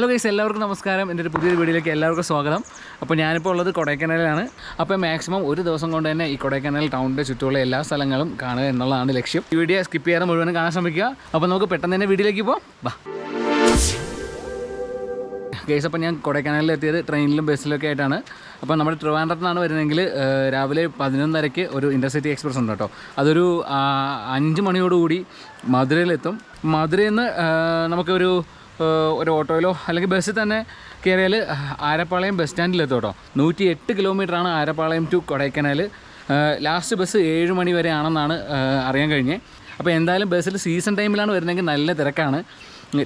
Hello guys എല്ലാവർക്കും നമസ്കാരം. എന്റെ ഒരു പുതിയൊരു വീഡിയോയിലേക്ക് എല്ലാവർക്കും സ്വാഗതം. അപ്പോൾ ഞാനിപ്പോൾ ഉള്ളത് കൊടൈക്കനാലിലാണ്. അപ്പോൾ മാക്സിമം ഒരു ദിവസം കൊണ്ട് തന്നെ ഈ കൊടൈക്കനാൽ ടൗണിന്റെ ചുറ്റുമുള്ള എല്ലാ സ്ഥലങ്ങളും കാണുക എന്നുള്ളതാണ് ലക്ഷ്യം. ഈ വീഡിയോ സ്കിപ്പ് ചെയ്യാതെ മുഴുവനും കാണാൻ ശ്രമിക്കുക. അപ്പോൾ നമുക്ക് പെട്ടെന്ന് തന്നെ വീഡിയോയിലേക്ക് പോകാം ബാ കേസ് അപ്പോൾ ഞാൻ കൊടൈക്കനാലിൽ എത്തിയത് ട്രെയിനിലും ബസ്സിലൊക്കെ ആയിട്ടാണ്. അപ്പോൾ നമ്മുടെ ട്രിവാൻഡ്രത്ത് നിന്നാണ് വരുന്നതെങ്കിൽ രാവിലെ പതിനൊന്നരയ്ക്ക് ഒരു ഇന്റർസിറ്റി എക്സ്പ്രസ് ഉണ്ട് കേട്ടോ. അതൊരു അഞ്ച് മണിയോടുകൂടി മധുരയിലെത്തും മധുരയിൽ നിന്ന് നമുക്കൊരു ഒരു ഓട്ടോയിലോ അല്ലെങ്കിൽ ബസ്സിൽ തന്നെ കയറിയാൽ ആരപ്പാളയം ബസ് സ്റ്റാൻഡിലെത്തും കേട്ടോ. നൂറ്റി എട്ട് കിലോമീറ്ററാണ് Arappalayam to Kodaikanal last bus ഏഴ് മണി വരെയാണെന്നാണ് അറിയാൻ കഴിഞ്ഞത് അപ്പോൾ എന്തായാലും ബസ്സിൽ സീസൺ ടൈമിലാണ് വരുന്നതെങ്കിൽ നല്ല തിരക്കാണ്.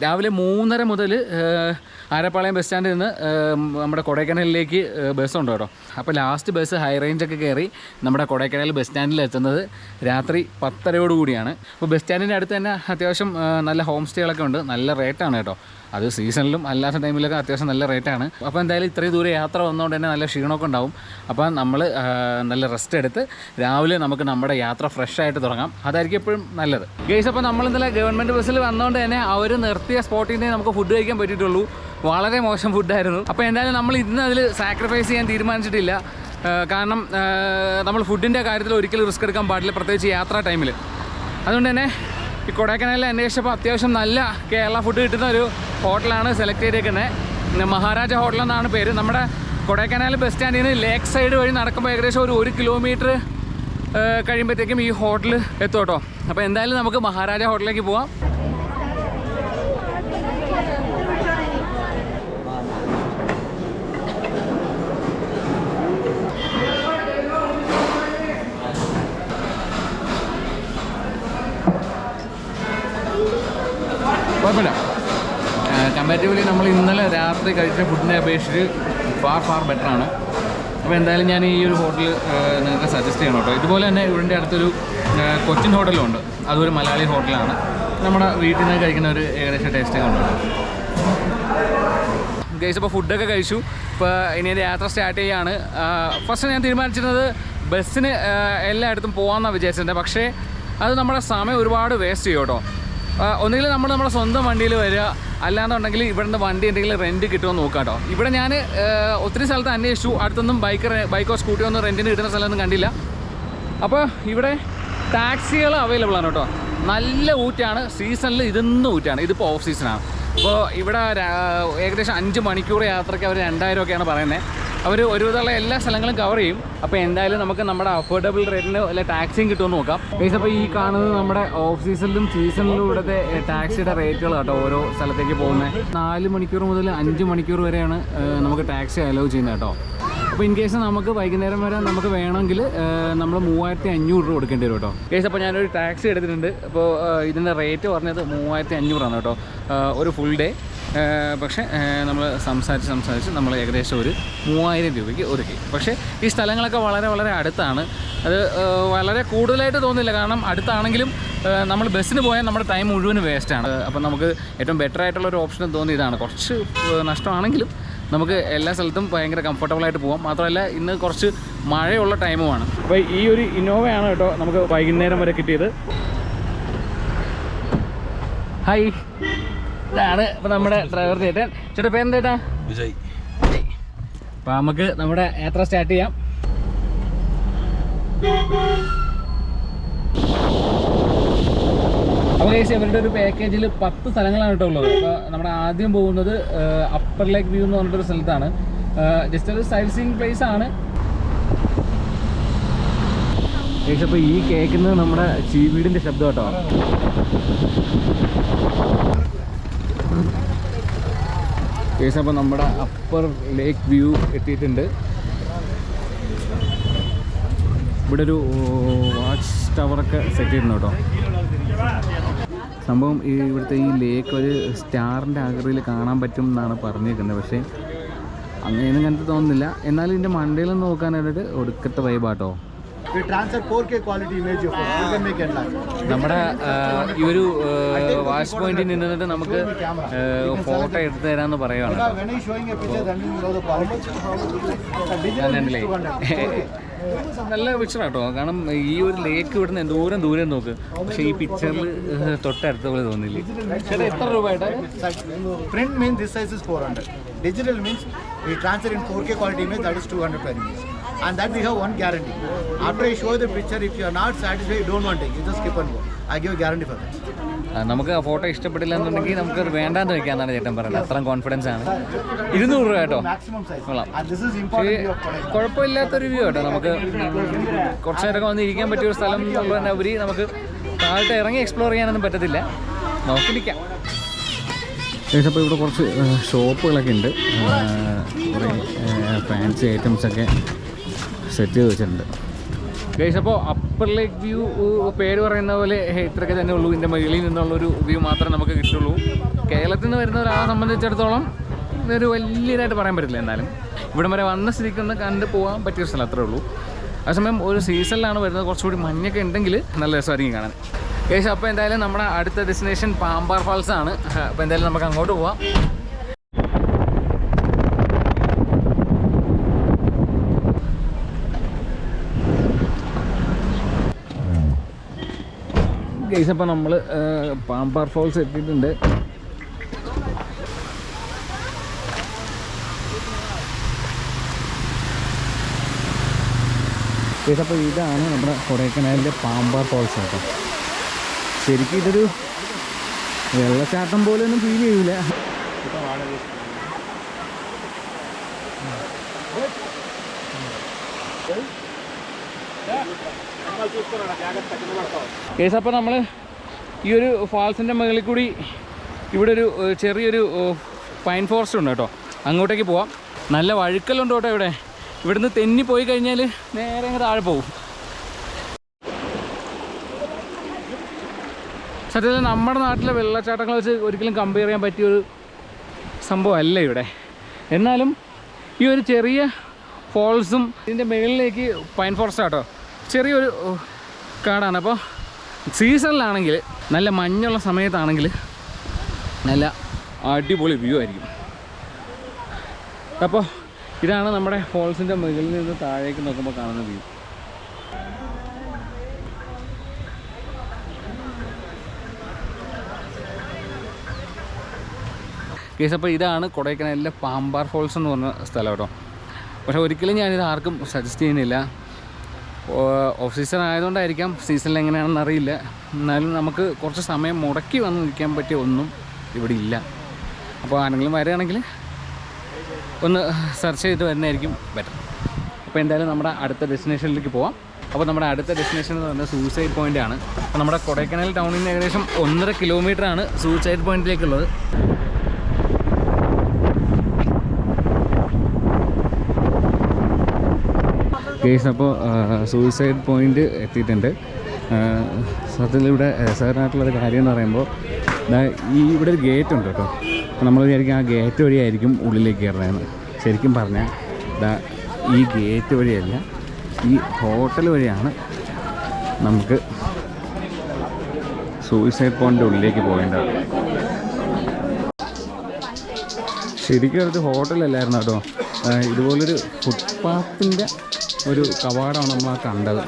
രാവിലെ മൂന്നര മുതൽ ആരപ്പാളയം ബസ് സ്റ്റാൻഡിൽ നിന്ന് നമ്മുടെ കൊടൈക്കനാലിലേക്ക് ബസ് ബസ്സുണ്ട് കേട്ടോ. അപ്പോൾ ലാസ്റ്റ് ബസ് ഹൈ റേഞ്ചൊക്കെ കയറി നമ്മുടെ കൊടൈക്കനാൽ ബസ് സ്റ്റാൻഡിൽ എത്തുന്നത് രാത്രി പത്തരയോടുകൂടിയാണ് അപ്പോൾ ബസ് സ്റ്റാൻഡിന്റെ അടുത്ത് തന്നെ അത്യാവശ്യം നല്ല ഹോം സ്റ്റേകളൊക്കെ ഉണ്ട്. നല്ല റേറ്റാണ് കേട്ടോ. അത് സീസണിലും അല്ലാത്ത ടൈമിലൊക്കെ അത്യാവശ്യം നല്ല റേറ്റാണ് അപ്പോൾ എന്തായാലും ഇത്രയും ദൂരെ യാത്ര വന്നതുകൊണ്ട് തന്നെ നല്ല ക്ഷീണമൊക്കെ ഉണ്ടാവും. അപ്പോൾ നമ്മൾ നല്ല റെസ്റ്റ് എടുത്ത് രാവിലെ നമുക്ക് നമ്മുടെ യാത്ര ഫ്രഷ് ആയിട്ട് തുടങ്ങാം. അതായിരിക്കും എപ്പോഴും നല്ലത്. ഗേസ് അപ്പോൾ നമ്മൾ ഇന്നലെ ഗവൺമെന്റ് ബസ്സിൽ വന്നതുകൊണ്ട് തന്നെ അവർ നിർത്തിയ സ്പോട്ടിൽ നിന്ന് നമുക്ക് ഫുഡ് കഴിക്കാൻ പറ്റിയിട്ടുള്ളൂ. വളരെ മോശം ഫുഡായിരുന്നു അപ്പോൾ എന്തായാലും നമ്മൾ ഇന്ന് അതിൽ സാക്രിഫൈസ് ചെയ്യാൻ തീരുമാനിച്ചിട്ടില്ല. കാരണം നമ്മൾ ഫുഡിന്റെ കാര്യത്തിൽ ഒരിക്കലും റിസ്ക് എടുക്കാൻ പാടില്ല പ്രത്യേകിച്ച് യാത്രാ ടൈമിൽ അതുകൊണ്ട് തന്നെ ഈ കൊടൈക്കനാലിൽ അന്വേഷിച്ചപ്പോൾ അത്യാവശ്യം നല്ല കേരള ഫുഡ് കിട്ടുന്ന ഒരു ഹോട്ടലാണ് സെലക്ട് ചെയ്തേക്കുന്നത്. മഹാരാജ ഹോട്ടൽ എന്നാണ് പേര്. നമ്മുടെ കൊടൈക്കനാൽ ബസ് സ്റ്റാൻഡിൽ നിന്ന് ലേക്ക് സൈഡ് വഴി നടക്കുമ്പോൾ ഏകദേശം ഒരു ഒരു കിലോമീറ്റർ കഴിയുമ്പോഴത്തേക്കും ഈ ഹോട്ടൽ എത്തും കേട്ടോ. അപ്പോൾ എന്തായാലും നമുക്ക് മഹാരാജ ഹോട്ടലിലേക്ക് പോവാം. കുഴപ്പമില്ല. കമ്പാരിറ്റീവ്ലി നമ്മൾ ഇന്നലെ രാത്രി കഴിച്ച ഫുഡിനെ അപേക്ഷിച്ച് ഫാർ ഫാർ ബെറ്റർ ആണ്. അപ്പോൾ എന്തായാലും ഞാൻ ഈ ഒരു ഹോട്ടൽ നിങ്ങൾക്ക് സജസ്റ്റ് ചെയ്യണം കേട്ടോ. ഇതുപോലെ തന്നെ ഇവിടെ അടുത്തൊരു കൊച്ചിൻ ഹോട്ടലുണ്ട്. അതൊരു മലയാളി ഹോട്ടലാണ്. നമ്മുടെ വീട്ടിൽ നിന്ന് കഴിക്കുന്ന ഒരു ഏകദേശം ടേസ്റ്റ് ഒക്കെ ഉണ്ട് ഗൈസ് അപ്പോൾ ഫുഡൊക്കെ കഴിച്ചു. ഇപ്പോൾ ഇനി എന്റെ യാത്ര സ്റ്റാർട്ട് ചെയ്യാണ്. ഫസ്റ്റ് ഞാൻ തീരുമാനിച്ചിരുന്നത് ബസ്സിന് എല്ലായിടത്തും പോകാമെന്നാണ് വിചാരിച്ചിട്ടുണ്ട് പക്ഷേ അത് നമ്മുടെ സമയം ഒരുപാട് വേസ്റ്റ് ചെയ്യും കേട്ടോ. ഒന്നുകിൽ നമ്മൾ നമ്മുടെ സ്വന്തം വണ്ടിയിൽ വരിക. അല്ലാന്നുണ്ടെങ്കിൽ ഇവിടെ നിന്ന് വണ്ടി എന്തെങ്കിലും റെന്റ് കിട്ടുമോ നോക്കാം കേട്ടോ ഇവിടെ ഞാൻ ഒത്തിരി സ്ഥലത്ത് അന്വേഷിച്ചു. അടുത്തൊന്നും ബൈക്ക് ബൈക്കോ സ്കൂട്ടിയോ ഒന്നും റെന്റിന് കിട്ടുന്ന സ്ഥലമൊന്നും കണ്ടില്ല. അപ്പോൾ ഇവിടെ ടാക്സികൾ അവൈലബിൾ ആണ് കേട്ടോ. നല്ല ഊറ്റാണ്. സീസണിൽ ഇതൊന്നും ഊറ്റാണ്. ഇതിപ്പോൾ ഓഫ് സീസണാണ് അപ്പോൾ ഇവിടെ ഏകദേശം അഞ്ച് മണിക്കൂർ യാത്രയ്ക്ക് അവർ രണ്ടായിരം ഒക്കെയാണ് പറയുന്നത് അവർ ഒരുവിധമുള്ള എല്ലാ സ്ഥലങ്ങളും കവർ ചെയ്യും. അപ്പോൾ എന്തായാലും നമുക്ക് നമ്മുടെ അഫോർഡബിൾ റേറ്റിന് വല്ല ടാക്സിയും കിട്ടുമെന്ന് നോക്കാം. ബേസ് അപ്പോൾ ഈ കാണുന്നത് നമ്മുടെ ഓഫ് സീസണിലും സീസണിലും ഇവിടുത്തെ ടാക്സിയുടെ റേറ്റുകൾ കേട്ടോ ഓരോ സ്ഥലത്തേക്ക് പോകുന്നത് നാല് മണിക്കൂർ മുതൽ അഞ്ച് മണിക്കൂർ വരെയാണ് നമുക്ക് ടാക്സി അലോ ചെയ്യുന്നത് കേട്ടോ. അപ്പോൾ ഇൻ കേസ് നമുക്ക് വൈകുന്നേരം വരെ നമുക്ക് വേണമെങ്കിൽ നമ്മൾ മൂവായിരത്തി അഞ്ഞൂറ് രൂപ കൊടുക്കേണ്ടി വരും കേട്ടോ. കേസ് അപ്പോൾ ഞാനൊരു ടാക്സി എടുത്തിട്ടുണ്ട്. അപ്പോൾ ഇതിന്റെ റേറ്റ് പറഞ്ഞത് മൂവായിരത്തി അഞ്ഞൂറാണ് കേട്ടോ ഒരു ഫുൾ ഡേ പക്ഷേ നമ്മൾ സംസാരിച്ച് സംസാരിച്ച് നമ്മൾ ഏകദേശം ഒരു മൂവായിരം രൂപയ്ക്ക് ഒരുക്കി പക്ഷേ ഈ സ്ഥലങ്ങളൊക്കെ വളരെ വളരെ അടുത്താണ്. അത് വളരെ കൂടുതലായിട്ട് തോന്നില്ല കാരണം അടുത്താണെങ്കിലും നമ്മൾ ബസ്സിന് പോയാൽ നമ്മുടെ ടൈം മുഴുവൻ വേസ്റ്റാണ് അപ്പം നമുക്ക് ഏറ്റവും ബെറ്റർ ആയിട്ടുള്ള ഒരു ഓപ്ഷൻ തോന്നി ഇതാണ്. കുറച്ച് നഷ്ടമാണെങ്കിലും നമുക്ക് എല്ലാ സ്ഥലത്തും ഭയങ്കര കംഫർട്ടബിളായിട്ട് പോകാം മാത്രമല്ല ഇന്ന് കുറച്ച് മഴയുള്ള ടൈമുമാണ് അപ്പോൾ ഈ ഒരു ഇന്നോവയാണ് കേട്ടോ നമുക്ക് വൈകുന്നേരം വരെ കിട്ടിയത്. ഹായ് ഇതാണ് ഇപ്പൊ നമ്മുടെ ഡ്രൈവർ ചേട്ടൻ ചേട്ടാ പേരെന്താ വിജയ്. അപ്പൊ നമുക്ക് നമ്മുടെ യാത്ര സ്റ്റാർട്ട് ചെയ്യാം. അപ്പോൾ ഇവരുടെ ഒരു പാക്കേജിൽ പത്ത് സ്ഥലങ്ങളാണ് കേട്ടോ ഉള്ളത്. അപ്പോൾ നമ്മുടെ ആദ്യം പോകുന്നത് അപ്പർ ലേക്ക് വ്യൂ എന്ന് പറഞ്ഞിട്ടൊരു സ്ഥലത്താണ്. ജസ്റ്റ് ഒരു സൈഡ് സീയിങ് പ്ലേസ് ആണ്. ഏകദേശം അപ്പോൾ ഈ കേൾക്കുന്നത് നമ്മുടെ ചീവീടിന്റെ ശബ്ദം കേട്ടോ. കേസ് അപ്പോൾ നമ്മുടെ അപ്പർ ലേക്ക് വ്യൂ എത്തിയിട്ടുണ്ട്. ഇവിടെ ഒരു വാച്ച് ടവറൊക്കെ സെറ്റ് ചെയ്തിട്ടുണ്ട് കേട്ടോ. സംഭവം ഈ ഇവിടുത്തെ ഈ ലേക്ക് ഒരു സ്റ്റാറിന്റെ ആകൃതിയിൽ കാണാൻ പറ്റും എന്നാണ് പറഞ്ഞേക്കുന്നത് പക്ഷേ അങ്ങനെയൊന്നും കണ്ടിട്ട് തോന്നുന്നില്ല. എന്നാലും ഇതിന്റെ മണ്ടയിലൊന്നും നോക്കാനായിട്ട് ഒടുക്കത്തെ വൈബാട്ടോ നമ്മുടെ ഈ ഒരു വാഷ് പോയിന്റിൽ നിന്നിട്ട് നമുക്ക് ഫോട്ടോ എടുത്തു തരാമെന്ന് പറയുകയാണ് നല്ല പിക്ചർ കേട്ടോ കാരണം ഈ ഒരു ലേക്ക് ഇവിടുന്ന് ദൂരം ദൂരം നോക്ക്. പക്ഷെ ഈ പിക്ചറിൽ തൊട്ടടുത്ത പോലെ തോന്നില്ല എത്ര രൂപയുടെ ഡിജിറ്റൽ മീൻസ് ഈ transfer in four K quality means two hundred five And that we have one guarantee. After I show the picture, if you are not satisfied, you don't want it. You just skip and go. I give a guarantee for that. നമുക്ക് ആ photo ഇഷ്ടപ്പെട്ടില്ല എന്നുണ്ടെങ്കിൽ നമുക്ക് അത് വേണ്ടാന്ന് വെക്കാന്നാണ് ചേട്ടൻ പറയുന്നത് അത്രയും കോൺഫിഡൻസ് ആണ് ഇരുന്നൂറ് രൂപ കേട്ടോ Maximum size. this is important view of Kodaikanal. കുഴപ്പമില്ലാത്തൊരു വ്യൂ കേട്ടോ നമുക്ക് കുറച്ച് നേരമൊക്കെ വന്ന് ഇരിക്കാൻ പറ്റിയ ഒരു സ്ഥലം തന്നെ ഉപരി നമുക്ക് താഴത്തെ ഇറങ്ങി എക്സ്പ്ലോർ ചെയ്യാനൊന്നും പറ്റത്തില്ല നോക്കി നിൽക്കാം ഏകദേശം അപ്പോൾ ഇവിടെ കുറച്ച് ഷോപ്പുകളൊക്കെ ഉണ്ട് കുറേ ഫാൻസി ഐറ്റംസൊക്കെ സെറ്റ് ചെയ്ത് വെച്ചിട്ടുണ്ട്. ഗൈസ് അപ്പോൾ അപ്പർ ലേക്ക് വ്യൂ പേര് പറയുന്ന പോലെ ഇത്രയൊക്കെ തന്നെ ഉള്ളൂ. ഇതിന്റെ മുകളിൽ നിന്നുള്ളൊരു വ്യൂ മാത്രമേ നമുക്ക് കിട്ടുള്ളൂ. കേരളത്തിൽ നിന്ന് വരുന്ന ഒരാളെ സംബന്ധിച്ചിടത്തോളം ഇതൊരു വലിയതായിട്ട് പറയാൻ പറ്റില്ല എന്നാലും. ഇവിടം വരെ വന്ന സ്ഥിതിക്ക് ഒന്ന് കണ്ട് പോകാൻ പറ്റിയ സ്ഥലം അത്രേ ഉള്ളൂ. അതേസമയം ഒരു സീസണിലാണ് വരുന്നത്. കുറച്ചുകൂടി മഞ്ഞൊക്കെ ഉണ്ടെങ്കിൽ നല്ല രസമായിരിക്കും കാണാൻ. ഏകദേശം അപ്പോൾ എന്തായാലും നമ്മുടെ അടുത്ത ഡെസ്റ്റിനേഷൻ പാമ്പാർ ഫാൾസ് ആണ്. അപ്പോൾ എന്തായാലും നമുക്ക് അങ്ങോട്ട് പോവാം. ഗൈസ് അപ്പോൾ നമ്മൾ പാമ്പാർ ഫോൾസ് എത്തിയിട്ടുണ്ട്. കേസ് അപ്പോൾ ഇതാണ് നമ്മുടെ കൊടൈക്കനാലിലെ പാമ്പാർ ഫോൾസ് കേട്ടോ ശരിക്കും ഇതൊരു വെള്ളച്ചാട്ടം പോലെ ഒന്നും ഫീൽ ചെയ്യൂല കേസ് അപ്പോൾ നമ്മൾ ഈ ഒരു ഫാൾസിന്റെ മുകളിൽ കൂടി ഇവിടെ ഒരു ചെറിയൊരു പൈൻ ഫോറസ്റ്റ് ഉണ്ട് കേട്ടോ. അങ്ങോട്ടേക്ക് പോവാം. നല്ല വഴുക്കലുണ്ട് കേട്ടോ ഇവിടെ. ഇവിടുന്ന് തെന്നി പോയി കഴിഞ്ഞാൽ നേരെ അങ്ങ് താഴെ പോകും. സത്യത്തിൽ നമ്മുടെ നാട്ടിലെ വെള്ളച്ചാട്ടങ്ങൾ വെച്ച് ഒരിക്കലും കമ്പയർ ചെയ്യാൻ പറ്റിയ പറ്റിയൊരു സംഭവമല്ല ഇവിടെ. എന്നാലും ഈ ഒരു ചെറിയ ഫോൾസും ഇതിന്റെ മുകളിലേക്ക് പൈൻ ഫോറസ്റ്റ് ആട്ടോ ചെറിയൊരു കാടാണ്. അപ്പോൾ സീസണിലാണെങ്കിൽ നല്ല മഞ്ഞുള്ള സമയത്താണെങ്കിൽ നല്ല അടിപൊളി വ്യൂ ആയിരിക്കും. അപ്പോൾ ഇതാണ് നമ്മുടെ ഫോൾസിന്റെ മുകളിൽ നിന്ന് താഴേക്ക് നോക്കുമ്പോൾ കാണുന്ന വ്യൂ കേസ് അപ്പോൾ ഇതാണ് കൊടൈക്കനാലിലെ പാമ്പാർ ഫോൾസ് എന്ന് പറഞ്ഞ സ്ഥലം കേട്ടോ. പക്ഷേ ഒരിക്കലും ഞാനിത് ആർക്കും സജസ്റ്റ് ചെയ്യുന്നില്ല. ഓഫ് സീസൺ ആയതുകൊണ്ടായിരിക്കാം സീസണിൽ എങ്ങനെയാണെന്ന് അറിയില്ല. എന്നാലും നമുക്ക് കുറച്ച് സമയം മുടക്കി വന്ന് നിൽക്കാൻ പറ്റിയ ഒന്നും ഇവിടെ ഇല്ല. അപ്പോൾ ആരെങ്കിലും വരികയാണെങ്കിൽ ഒന്ന് സെർച്ച് ചെയ്ത് വരുന്നതായിരിക്കും ബെറ്റർ അപ്പോൾ എന്തായാലും നമ്മുടെ അടുത്ത ഡെസ്റ്റിനേഷനിലേക്ക് പോവാം. അപ്പോൾ നമ്മുടെ അടുത്ത ഡെസ്റ്റിനേഷൻ എന്ന് പറയുന്നത് സൂസൈഡ് പോയിന്റ് ആണ്. അപ്പോൾ നമ്മുടെ കൊടൈക്കനാൽ ടൗണിൽ നിന്ന് ഏകദേശം ഒന്നര കിലോമീറ്റർ ആണ് സൂസൈഡ് പോയിന്റിലേക്കുള്ളത് കേസ് അപ്പോൾ സൂയിസൈഡ് പോയിന്റ് എത്തിയിട്ടുണ്ട്. സത്യത്തിൽ ഇവിടെ രസകരമായിട്ടുള്ളൊരു കാര്യം എന്ന് പറയുമ്പോൾ ഈ ഇവിടെ ഒരു ഗേറ്റ് ഉണ്ട് കേട്ടോ. അപ്പോൾ നമ്മൾ വിചാരിക്കും ആ ഗേറ്റ് വഴിയായിരിക്കും ഉള്ളിലേക്ക് കയറുന്നതെന്ന്. ശരിക്കും പറഞ്ഞാൽ ദാ ഈ ഗേറ്റ് വഴിയല്ല ഈ ഹോട്ടൽ വഴിയാണ് നമുക്ക് സൂയിസൈഡ് പോയിന്റെ ഉള്ളിലേക്ക് പോകേണ്ടത്. ശരിക്കും അത് ഹോട്ടലല്ലായിരുന്നു കേട്ടോ. ഇതുപോലൊരു ഫുട്പാത്തിന്റെ ഒരു കവാടമാണ് നമ്മൾ ആ കണ്ടത്.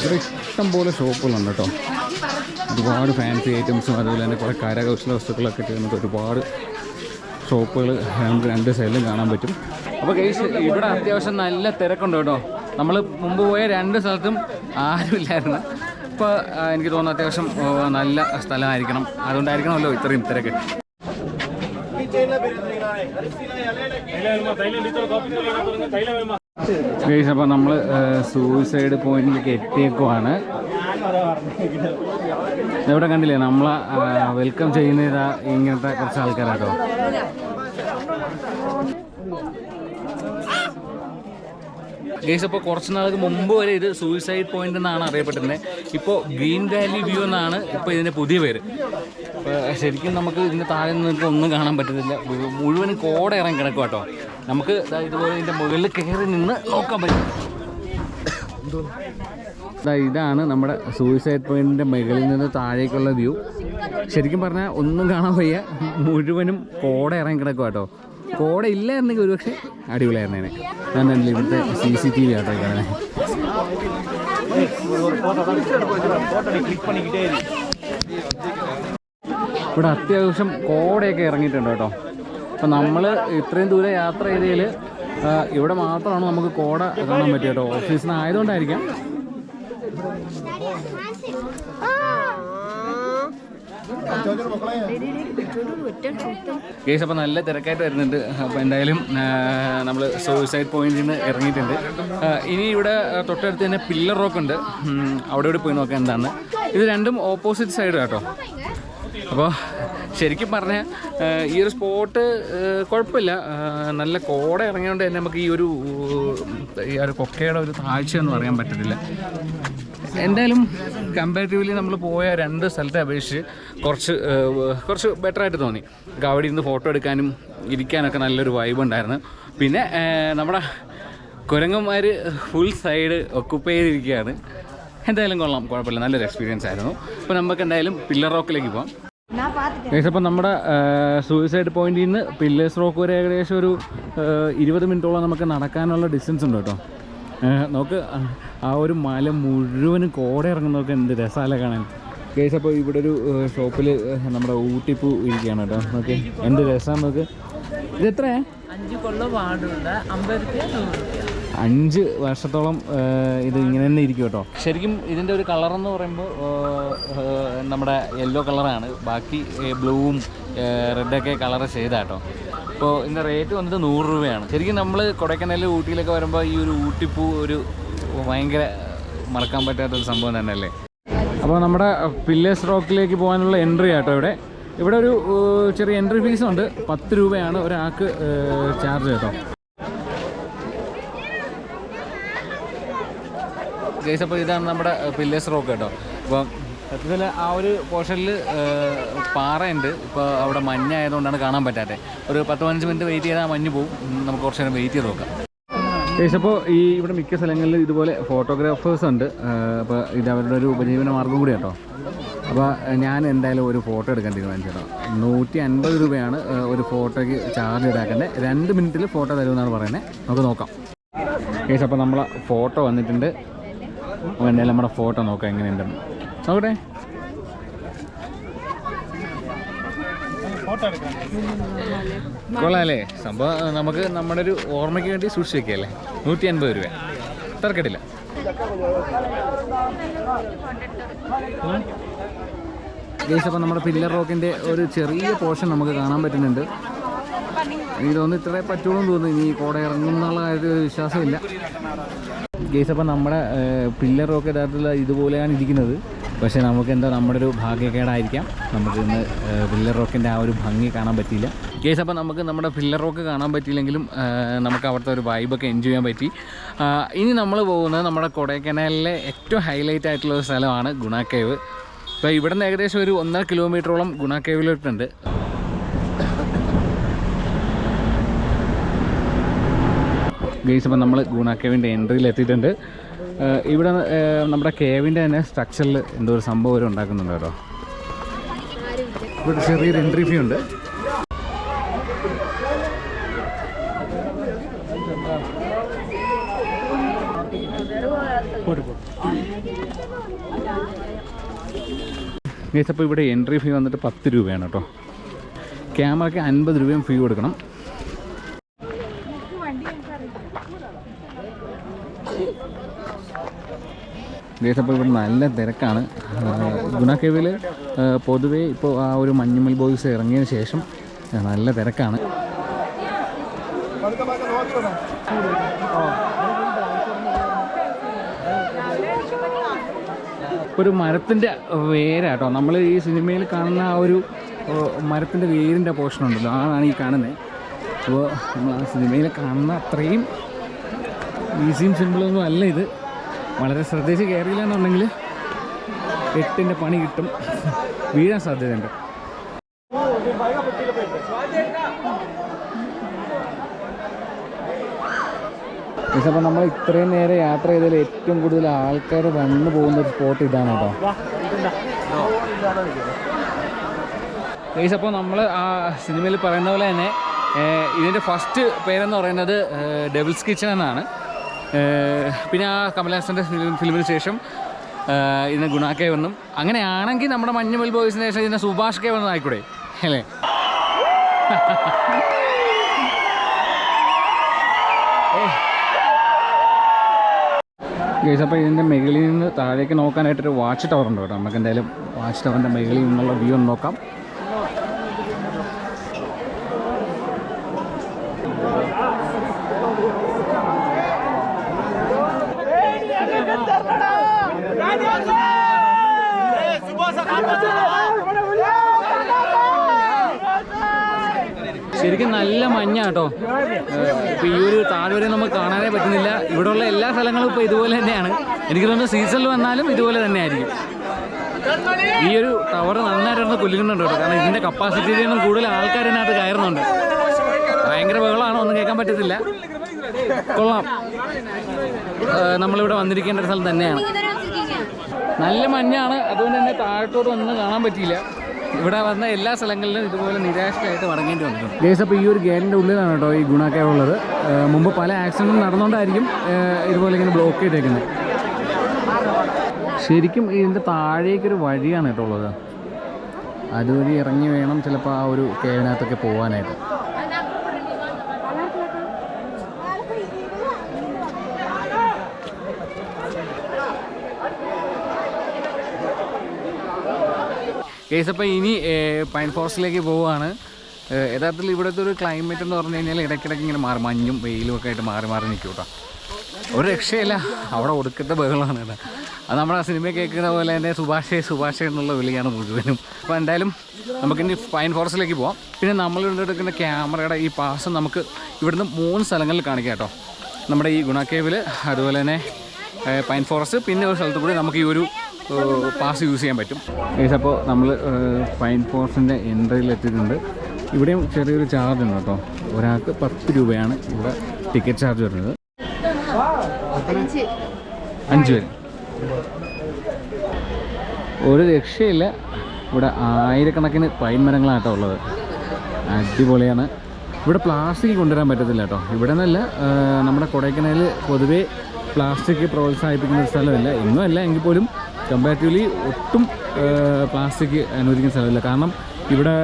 ഇവിടെ ഇഷ്ടം പോലെ ഷോപ്പുകളുണ്ട് കേട്ടോ. ഒരുപാട് ഫാൻസി ഐറ്റംസും അതുപോലെ തന്നെ കുറേ കരകൗശല വസ്തുക്കളൊക്കെ ചേർന്നിട്ട് ഒരുപാട് ഷോപ്പുകൾ നമുക്ക് രണ്ട് സൈഡിലും കാണാൻ പറ്റും. അപ്പോൾ കേസ് ഇവിടെ അത്യാവശ്യം നല്ല തിരക്കുണ്ട് കേട്ടോ. നമ്മൾ മുമ്പ് പോയ രണ്ട് സ്ഥലത്തും ആരുമില്ലായിരുന്നു. ഇപ്പോൾ എനിക്ക് തോന്നുന്നു അത്യാവശ്യം നല്ല സ്ഥലമായിരിക്കണം. അതുകൊണ്ടായിരിക്കണമല്ലോ ഇത്രയും തിരക്ക്. ഗൈസ് അപ്പോൾ സൂയിസൈഡ് പോയിന്റിലേക്ക് എത്തിയേക്കുവാണ്. ഇവിടെ കണ്ടില്ലേ? നമ്മളെ വെൽക്കം ചെയ്യുന്നതാ ഇങ്ങനത്തെ കുറച്ച് ആൾക്കാരാട്ടോ. ഗേസ് അപ്പോൾ കുറച്ച് നാൾക്ക് മുമ്പ് വരെ ഇത് സൂയിസൈഡ് പോയിന്റ് എന്നാണ് അറിയപ്പെട്ടിരുന്നത് ഇപ്പോൾ ഗ്രീൻ വാലി വ്യൂ എന്നാണ് ഇപ്പോൾ ഇതിന്റെ പുതിയ പേര്. ശരിക്കും നമുക്ക് ഇതിന്റെ താഴെ നിന്ന് ഒന്നും കാണാൻ പറ്റുന്നില്ല മു- മുഴുവനും കോട ഇറങ്ങി കിടക്കും കേട്ടോ. നമുക്ക് ഇതുപോലെ ഇതിന്റെ മുകളിൽ കയറി നിന്ന് നോക്കാൻ പറ്റും. ഇതാണ് നമ്മുടെ സൂയിസൈഡ് പോയിന്റിന്റെ മുകളിൽ നിന്ന് താഴേക്കുള്ള വ്യൂ ശരിക്കും പറഞ്ഞാൽ ഒന്നും കാണാൻ വയ്യ. മുഴുവനും കോട ഇറങ്ങി കിടക്കുക കേട്ടോ. കോട ഇല്ലായിരുന്നെങ്കിൽ ഒരുപക്ഷെ അടിപൊളിയായിരുന്നേനെ. ഞാൻ തന്നെ ഇവിടുത്തെ സി സി ടി വി ആട്ടോ കാണാൻ? ഇവിടെ അത്യാവശ്യം കോടയൊക്കെ ഇറങ്ങിയിട്ടുണ്ട് കേട്ടോ. അപ്പം നമ്മൾ ഇത്രയും ദൂരെ യാത്ര ചെയ്തതിൽ ഇവിടെ മാത്രമാണ് നമുക്ക് കോട കാണാൻ പറ്റിയ കേട്ടോ. ഓഫീസിന് ആയതുകൊണ്ടായിരിക്കാം കേസ് അപ്പോൾ നല്ല തിരക്കായിട്ട് വരുന്നുണ്ട്. അപ്പോൾ എന്തായാലും നമ്മൾ സൂയിസൈഡ് പോയിന്റിൽ നിന്ന് ഇറങ്ങിയിട്ടുണ്ട്. ഇനി ഇവിടെ തൊട്ടടുത്ത് തന്നെ പില്ലർ റോക്ക് ഉണ്ട്. അവിടെ ഇവിടെ പോയി നോക്കാം എന്താണ് ഇത് രണ്ടും ഓപ്പോസിറ്റ് സൈഡ് കേട്ടോ. അപ്പോൾ ശരിക്കും പറഞ്ഞാൽ ഈ ഒരു സ്പോട്ട് കുഴപ്പമില്ല. നല്ല കോട ഇറങ്ങിയതുകൊണ്ട് തന്നെ നമുക്ക് ഈ ഒരു ഈ ഒരു കൊക്കയുടെ ഒരു താഴ്ചയൊന്നും അറിയാൻ പറ്റത്തില്ല. എന്തായാലും കമ്പാരിറ്റീവ്ലി നമ്മൾ പോയ രണ്ട് സ്ഥലത്തെ അപേക്ഷിച്ച് കുറച്ച് കുറച്ച് ബെറ്റർ ആയിട്ട് തോന്നി. അവിടെ ഇരുന്ന് ഫോട്ടോ എടുക്കാനും ഇരിക്കാനൊക്കെ നല്ലൊരു വൈബ് ഉണ്ടായിരുന്നു. പിന്നെ നമ്മുടെ കുരങ്ങന്മാർ ഫുൾ സൈഡ് ഒക്കുപ്പൈ ചെയ്തിരിക്കുകയാണ്. എന്തായാലും കൊള്ളാം കുഴപ്പമില്ല നല്ലൊരു എക്സ്പീരിയൻസ് ആയിരുന്നു. അപ്പോൾ നമുക്ക് എന്തായാലും പില്ലർ റോക്കിലേക്ക് പോകാം ഏകദേശം നമ്മുടെ സൂയിസൈഡ് പോയിന്റിൽ നിന്ന് പില്ലേഴ്സ് റോക്ക് വരെ ഏകദേശം ഒരു ഇരുപത് മിനിറ്റോളം നമുക്ക് നടക്കാനുള്ള ഡിസ്റ്റൻസ് ഉണ്ട് കേട്ടോ. നോക്ക് ആ ഒരു മല മുഴുവനും കോട ഇറങ്ങുന്നതൊക്കെ എന്ത് രസമല്ല കാണാൻ. കേസ് അപ്പോൾ ഇവിടെ ഒരു ഷോപ്പിൽ നമ്മുടെ ഊട്ടിപ്പൂ ഇരിക്കുകയാണ് കേട്ടോ. നോക്കി എന്ത് രസമാണ് നോക്ക്. ഇത് എത്രയാ? അഞ്ച് വർഷത്തോളം ഇത് ഇങ്ങനെ തന്നെ ഇരിക്കും കേട്ടോ. ശരിക്കും ഇതിന്റെ ഒരു കളർ എന്ന് പറയുമ്പോൾ നമ്മുടെ യെല്ലോ കളറാണ്. ബാക്കി ബ്ലൂവും റെഡൊക്കെ കളർ ചെയ്താട്ടോ അപ്പോൾ ഇതിന്റെ റേറ്റ് വന്നിട്ട് നൂറ് രൂപയാണ്. ശരിക്കും നമ്മൾ കൊടൈക്കനാലിൽ ഊട്ടിയിലൊക്കെ വരുമ്പോൾ ഈ ഒരു ഊട്ടിപ്പൂ ഒരു ഭയങ്കര മറക്കാൻ പറ്റാത്തൊരു സംഭവം തന്നെയല്ലേ? അപ്പോൾ നമ്മുടെ പില്ലേഴ്സ് റോക്കിലേക്ക് പോകാനുള്ള എൻട്രി ആട്ടോ ഇവിടെ. ഇവിടെ ഒരു ചെറിയ എൻട്രി ഫീസ് ഉണ്ട്. പത്ത് രൂപയാണ് ഒരാൾക്ക് ചാർജ് കേട്ടോ. ഗൈസ് അപ്പോൾ ഇതാണ് നമ്മുടെ പില്ലേഴ്സ് റോക്ക് കേട്ടോ. അപ്പം സത്യത്തിൽ ആ ഒരു പോർഷനിൽ പാറയുണ്ട്. ഇപ്പോൾ അവിടെ മഞ്ഞായതുകൊണ്ടാണ് കാണാൻ പറ്റാത്തത് ഒരു പത്ത് പതിനഞ്ച് മിനിറ്റ് വെയിറ്റ് ചെയ്താൽ മഞ്ഞ് പോവും. നമുക്ക് കുറച്ച് നേരം വെയിറ്റ് ചെയ്ത് നോക്കാം. അപ്പോൾ ഈ ഇവിടെ മിക്ക സ്ഥലങ്ങളിൽ ഇതുപോലെ ഫോട്ടോഗ്രാഫേഴ്സ് ഉണ്ട്. അപ്പോൾ ഇത് അവരുടെ ഒരു ഉപജീവന മാർഗം കൂടി കേട്ടോ അപ്പോൾ ഞാൻ എന്തായാലും ഒരു ഫോട്ടോ എടുക്കാൻ തീരുമാനിച്ചോ നൂറ്റി അൻപത് രൂപയാണ് ഒരു ഫോട്ടോയ്ക്ക് ചാർജ് ഈടാക്കേണ്ടത് രണ്ട് മിനിറ്റിൽ ഫോട്ടോ തരുമെന്നാണ് പറയുന്നത് നമുക്ക് നോക്കാം. ഗൈസ് അപ്പോൾ നമ്മളെ ഫോട്ടോ വന്നിട്ടുണ്ട്. അപ്പോൾ എന്തായാലും നമ്മുടെ ഫോട്ടോ നോക്കാം എങ്ങനെയുണ്ടെന്ന്. നോക്കട്ടെ. കൊള്ളാല്ലേ സംഭവം നമുക്ക് നമ്മുടെ ഒരു ഓർമ്മയ്ക്ക് വേണ്ടി സൂക്ഷിച്ച് വെക്കുകയല്ലേ നൂറ്റി അൻപത് രൂപ തർക്കട്ടില്ല ഗൈസ് അപ്പോൾ നമ്മുടെ പില്ലർ റോക്കിന്റെ ഒരു ചെറിയ പോർഷൻ നമുക്ക് കാണാൻ പറ്റുന്നുണ്ട്. ഇതൊന്നും ഇത്രേ പറ്റുള്ളൂ എന്ന് തോന്നുന്നു. ഇനി കോട ഇറങ്ങും എന്നുള്ള കാര്യത്തിൽ ഒരു വിശ്വാസമില്ല. ഗേസ് അപ്പം നമ്മുടെ പില്ലർ റോക്ക് ഇതുപോലെയാണ് ഇരിക്കുന്നത്. പക്ഷേ നമുക്ക് എന്താ നമ്മുടെ ഒരു ഭാഗ്യക്കേടായിരിക്കാം. നമുക്ക് ഇന്ന് ഫില്ലർ റോക്കിന്റെ ആ ഒരു ഭംഗി കാണാൻ പറ്റിയില്ല. കേസ് അപ്പോൾ നമുക്ക് നമ്മുടെ ഫില്ലർ റോക്ക് കാണാൻ പറ്റിയില്ലെങ്കിലും നമുക്ക് അവിടുത്തെ ഒരു വൈബൊക്കെ എൻജോയ് ചെയ്യാൻ പറ്റി. ഇനി നമ്മൾ പോകുന്നത് നമ്മുടെ കൊടൈക്കനാലിലെ ഏറ്റവും ഹൈലൈറ്റ് ആയിട്ടുള്ള ഒരു സ്ഥലമാണ് ഗുണ കേവ്. അപ്പോൾ ഇവിടെ നിന്ന് ഏകദേശം ഒരു ഒന്നര കിലോമീറ്ററോളം ഗുണ കേവിലോട്ടുണ്ട്. അപ്പം നമ്മൾ ഗുണ കേവിന്റെ എൻട്രിയിൽ എത്തിയിട്ടുണ്ട്. ഇവിടെ നമ്മുടെ കേവിന്റെ തന്നെ സ്ട്രക്ചറിൽ എന്തോ ഒരു സംഭവം ഒരു ഉണ്ടാക്കുന്നുണ്ട് ഇവിടെ ചെറിയൊരു എൻട്രി ഫീ ഉണ്ട്. ഗെയ്സ് അപ്പോൾ ഇവിടെ എൻട്രി ഫീ വന്നിട്ട് പത്ത് രൂപയാണ് കേട്ടോ. ക്യാമറയ്ക്ക് അൻപത് രൂപയും ഫീ കൊടുക്കണം. ഗേസ് ഇവിടെ നല്ല തിരക്കാണ്. ഗുണ കേവിൽ പൊതുവേ ഇപ്പോൾ ആ ഒരു മഞ്ഞുമൽ ബോയ്സ് ഇറങ്ങിയതിന് ശേഷം നല്ല തിരക്കാണ്. ഒരു മരത്തിന്റെ വേരാട്ടോ. നമ്മൾ ഈ സിനിമയിൽ കാണുന്ന ആ ഒരു മരത്തിന്റെ വേരിന്റെ പോർഷൻ ഉണ്ടല്ലോ അതാണ് ഈ കാണുന്നത് അപ്പോൾ നമ്മൾ ആ സിനിമയിൽ കാണുന്ന അത്രയും ഈസിയും സിമ്പിളൊന്നും അല്ല ഇത്. വളരെ ശ്രദ്ധിച്ച് കയറിയില്ല എന്നുണ്ടെങ്കിൽ എട്ടിന്റെ പണി കിട്ടും. വീഴാൻ സാധ്യതയുണ്ട്. അപ്പോൾ നമ്മൾ ഇത്രയും നേരം യാത്ര ചെയ്തതിൽ ഏറ്റവും കൂടുതൽ ആൾക്കാർ വന്നു പോകുന്ന ഒരു സ്പോട്ട് ഇതാണ് കേട്ടോ. ഗൈസ് അപ്പോൾ നമ്മൾ ആ സിനിമയിൽ പറയുന്ന പോലെ തന്നെ ഇതിന്റെ ഫസ്റ്റ് പേരെന്ന് പറയുന്നത് ഡെവിൾസ് കിച്ചൺ എന്നാണ്. പിന്നെ ആ കമലഹാസന്റെ ഫിലിം ഫിലിമിന് ശേഷം ഇന്ന് ഗുണാക്കെ വന്നും. അങ്ങനെയാണെങ്കിൽ നമ്മുടെ മഞ്ഞുമൽ ബോയ്സിന് ശേഷം ഇതിനെ സുഭാഷ് കെ വന്നതായിക്കൂടെ? അല്ലേ? ഗൈസ് അപ്പോൾ ഇതിന്റെ മുകളിൽ നിന്ന് താഴേക്ക് നോക്കാനായിട്ടൊരു വാച്ച് ടവർ ഉണ്ട്? കേട്ടോ നമുക്ക് എന്തായാലും വാച്ച് ടവറിന്റെ മുകളിൽ നിന്നുള്ള വ്യൂ ഒന്ന് നോക്കാം. ശരിക്കും നല്ല മഞ്ഞ കേട്ടോ. ഇപ്പൊ ഈ ഒരു താഴ്വരെ നമുക്ക് കാണാനേ പറ്റുന്നില്ല. ഇവിടെയുള്ള എല്ലാ സ്ഥലങ്ങളും ഇപ്പൊ ഇതുപോലെ തന്നെയാണ്. എനിക്ക് തോന്നുന്നു സീസണിൽ വന്നാലും ഇതുപോലെ തന്നെ ആയിരിക്കും ഈ ഒരു ടവർ നന്നായിട്ടൊന്ന് കൊല്ലുന്നുണ്ട് കേട്ടോ. കാരണം ഇതിന്റെ കപ്പാസിറ്റിയിൽ കൂടുതൽ ആൾക്കാർ ഇതിനകത്ത് കയറുന്നുണ്ട്. ഭയങ്കര ബഹളമാണ് ഒന്നും കേൾക്കാൻ പറ്റത്തില്ല. കൊള്ളാം. നമ്മളിവിടെ വന്നിരിക്കേണ്ട ഒരു സ്ഥലം തന്നെയാണ്. നല്ല മഞ്ഞാണ്. അതുകൊണ്ട് തന്നെ താഴത്തോട്ട് ഒന്നും കാണാൻ പറ്റിയില്ല. ഇവിടെ വന്ന എല്ലാ സ്ഥലങ്ങളിലും ഇതുപോലെ നിരാശയായിട്ട് മടങ്ങേണ്ടി വന്നിട്ടുണ്ട്. ഗേസ് അപ്പോൾ ഈ ഒരു ഗേറ്റിന്റെ ഉള്ളിലാണ് കേട്ടോ ഈ ഗുണാക്ക ഉള്ളത്. ഏഹ് മുമ്പ് പല ആക്സിഡന്റും നടന്നുകൊണ്ടായിരിക്കും ഇതുപോലെ ഇങ്ങനെ ബ്ലോക്ക് ചെയ്തേക്കുന്നത്. ശരിക്കും ഇതിന്റെ താഴേക്കൊരു വഴിയാണ് കേട്ടോ ഉള്ളത്. അതുവഴി ഇറങ്ങി വേണം ചിലപ്പോൾ ആ ഒരു കേവിനകത്തൊക്കെ പോകാനായിട്ട് കേസ് ഇനി പൈൻ ഫോറസ്റ്റിലേക്ക് പോവുകയാണ്. യഥാർത്ഥത്തിൽ ഇവിടുത്തെ ഒരു ക്ലൈമറ്റ് എന്ന് പറഞ്ഞു കഴിഞ്ഞാൽ ഇടയ്ക്കിടയ്ക്ക് ഇങ്ങനെ മാറി മഞ്ഞും വെയിലും ഒക്കെ ആയിട്ട് മാറി മാറി നിൽക്കും കേട്ടോ. ഒരു രക്ഷയില്ല. അവിടെ ഒടുക്കത്തെ ബഹളമാണ് കേട്ടോ. അത് നമ്മുടെ ആ സിനിമ കേൾക്കുന്ന പോലെ തന്നെ സുഭാഷേ സുഭാഷേ എന്നുള്ള വിളിയാണ് മുഴുവനും. അപ്പോൾ എന്തായാലും നമുക്കിനി പൈൻ ഫോറസ്റ്റിലേക്ക് പോവാം. പിന്നെ നമ്മളിവിടെ എടുക്കുന്ന ക്യാമറയുടെ ഈ പാസ് നമുക്ക് ഇവിടുന്ന് മൂന്ന് സ്ഥലങ്ങളിൽ കാണിക്കാം കേട്ടോ. നമ്മുടെ ഈ ഗുണ കേവിൽ അതുപോലെ തന്നെ പൈൻ ഫോറസ്റ്റ് പിന്നെ ഒരു സ്ഥലത്ത് കൂടി നമുക്ക് ഈ ഒരു പാസ് യൂസ് ചെയ്യാൻ പറ്റും. അപ്പോൾ നമ്മൾ ഫൈൻ ഫോറസ്റ്റിന്റെ എൻട്രിയിൽ എത്തിയിട്ടുണ്ട്. ഇവിടെയും ചെറിയൊരു ചാർജ് ഉണ്ട് കേട്ടോ. ഒരാൾക്ക് പത്ത് രൂപയാണ് ഇവിടെ ടിക്കറ്റ് ചാർജ് വരുന്നത്. അഞ്ച് പേര്. ഒരു രക്ഷയില്ല. ഇവിടെ ആയിരക്കണക്കിന് പൈൻ മരങ്ങളാണ് കേട്ടോ ഉള്ളത്. അടിപൊളിയാണ്. ഇവിടെ പ്ലാസ്റ്റിക് കൊണ്ടുവരാൻ പറ്റത്തില്ല കേട്ടോ. ഇവിടെ നിന്നല്ല നമ്മുടെ കൊടൈക്കനാലിൽ പൊതുവേ പ്ലാസ്റ്റിക് പ്രോത്സാഹിപ്പിക്കുന്ന ഒരു സ്ഥലമല്ല. ഇന്നും അല്ല എങ്കിൽ പോലും കമ്പാരിറ്റീവ്ലി ഒട്ടും പ്ലാസ്റ്റിക് അനുവദിക്കുന്ന സ്ഥലമില്ല. കാരണം ഇവിടെ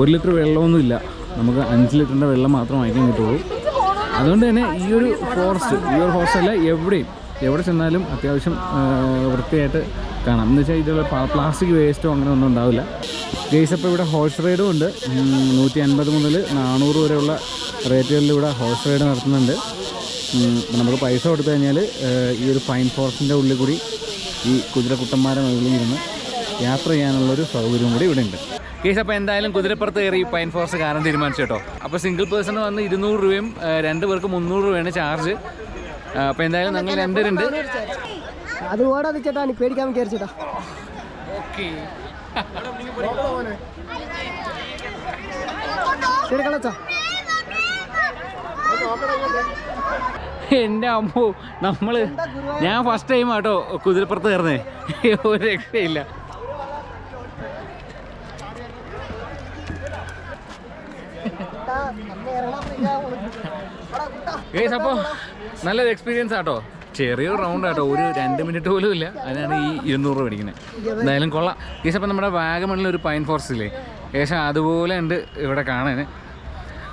ഒരു ലിറ്റർ വെള്ളമൊന്നുമില്ല. നമുക്ക് അഞ്ച് ലിറ്ററിന്റെ വെള്ളം മാത്രം വാങ്ങിക്കാൻ കിട്ടുള്ളൂ. അതുകൊണ്ട് തന്നെ ഈ ഒരു ഫോറസ്റ്റ് ഈ ഒരു ഫോറസ്റ്റ് അല്ല എവിടെയും എവിടെ ചെന്നാലും അത്യാവശ്യം വൃത്തിയായിട്ട് കാണാം. എന്ന് വെച്ചാൽ ഇതിലുള്ള പ്ലാസ്റ്റിക് വേസ്റ്റോ അങ്ങനെ ഒന്നും ഉണ്ടാവില്ല. ഗേസ് അപ്പോൾ ഇവിടെ ഹോഴ്സ് റൈഡും ഉണ്ട്. നൂറ്റി അൻപത് മുതൽ നാനൂറ് വരെയുള്ള റേറ്റുകളിൽ ഇവിടെ ഹോഴ്സ് റൈഡ് നടത്തുന്നുണ്ട്. നമുക്ക് പൈസ കൊടുത്തു കഴിഞ്ഞാൽ ഈ ഒരു പൈൻ ഫോറസ്റ്റിന്റെ ഉള്ളിൽ കൂടി ഈ കുതിരക്കുട്ടന്മാരെ മുകളിലിരുന്ന് യാത്ര ചെയ്യാനുള്ളൊരു സൗകര്യം കൂടി ഇവിടെ ഉണ്ട് കേസ് അപ്പോൾ എന്തായാലും കുതിരപ്പുറത്ത് കയറി ഈ പൈൻ ഫോറസ്റ്റ് കാരണം തീരുമാനിച്ചു കേട്ടോ. അപ്പോൾ സിംഗിൾ പേഴ്സൺ വന്ന് ഇരുന്നൂറ് രൂപയും രണ്ട് പേർക്ക് മുന്നൂറ് രൂപയാണ് ചാർജ് അപ്പോൾ എന്തായാലും ഞങ്ങൾ രണ്ടുപേരുണ്ട്. അത് ഓടാതെ ചേട്ടാ നീ പേടിക്കാൻ വിചാരിച്ചേട്ടാ ഓക്കെ. ശരി കളച്ചാ. എന്റെ അമ്മോ നമ്മൾ ഞാൻ ഫസ്റ്റ് ടൈം ആട്ടോ കുതിരപ്പുറത്ത് കയറുന്നേ. ഒരു രക്ഷയില്ല. ഗേസ് അപ്പോൾ നല്ലൊരു എക്സ്പീരിയൻസ് ആട്ടോ ചെറിയൊരു റൗണ്ട് ആട്ടോ ഒരു രണ്ട് മിനിറ്റ് പോലും ഇല്ല. അതിനാണ് ഈ ഇരുന്നൂറ് രൂപ മേടിക്കുന്നത് എന്തായാലും കൊള്ളാം. ഗേസ് അപ്പോൾ നമ്മുടെ വാഗമണിൽ ഒരു പൈൻ ഫോറസ്റ്റ് ഇല്ലേ? ഏകദേശം അതുപോലെ ഉണ്ട് ഇവിടെ കാണാൻ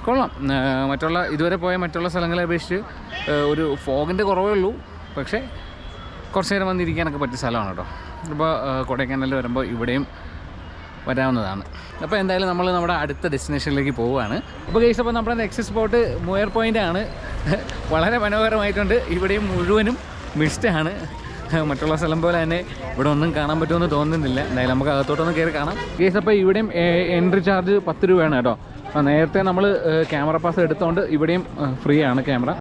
കൊള്ളാം. മറ്റുള്ള ഇതുവരെ പോയ മറ്റുള്ള സ്ഥലങ്ങളെ അപേക്ഷിച്ച് ഒരു ഫോഗിന്റെ കുറവേ ഉള്ളൂ. പക്ഷേ കുറച്ച് നേരം വന്നിരിക്കാനൊക്കെ പറ്റിയ സ്ഥലമാണ് കേട്ടോ. ഇപ്പോൾ കൊടൈക്കനാലിൽ വരുമ്പോൾ ഇവിടെയും വരാവുന്നതാണ്. അപ്പോൾ എന്തായാലും നമ്മൾ നമ്മുടെ അടുത്ത ഡെസ്റ്റിനേഷനിലേക്ക് പോവുകയാണ്. അപ്പോൾ കേസ് അപ്പോൾ നമ്മുടെ നെക്സ്റ്റ് സ്പോട്ട് മുയർ പോയിന്റ് ആണ്. വളരെ മനോഹരമായിട്ടുണ്ട്. ഇവിടെയും മുഴുവനും മിസ്റ്റാണ് മറ്റുള്ള സ്ഥലം പോലെ തന്നെ ഇവിടെ ഒന്നും കാണാൻ പറ്റുമെന്ന് തോന്നുന്നില്ല. എന്തായാലും നമുക്ക് അകത്തോട്ടൊന്ന് കയറി കാണാം. കേസ് അപ്പോൾ ഇവിടെയും എൻട്രി ചാർജ് പത്ത് രൂപയാണ് കേട്ടോ. നേരത്തെ നമ്മൾ ക്യാമറ പാസ് എടുത്തോണ്ട് ഇവിടെയും ഫ്രീ ആണ് ക്യാമറ.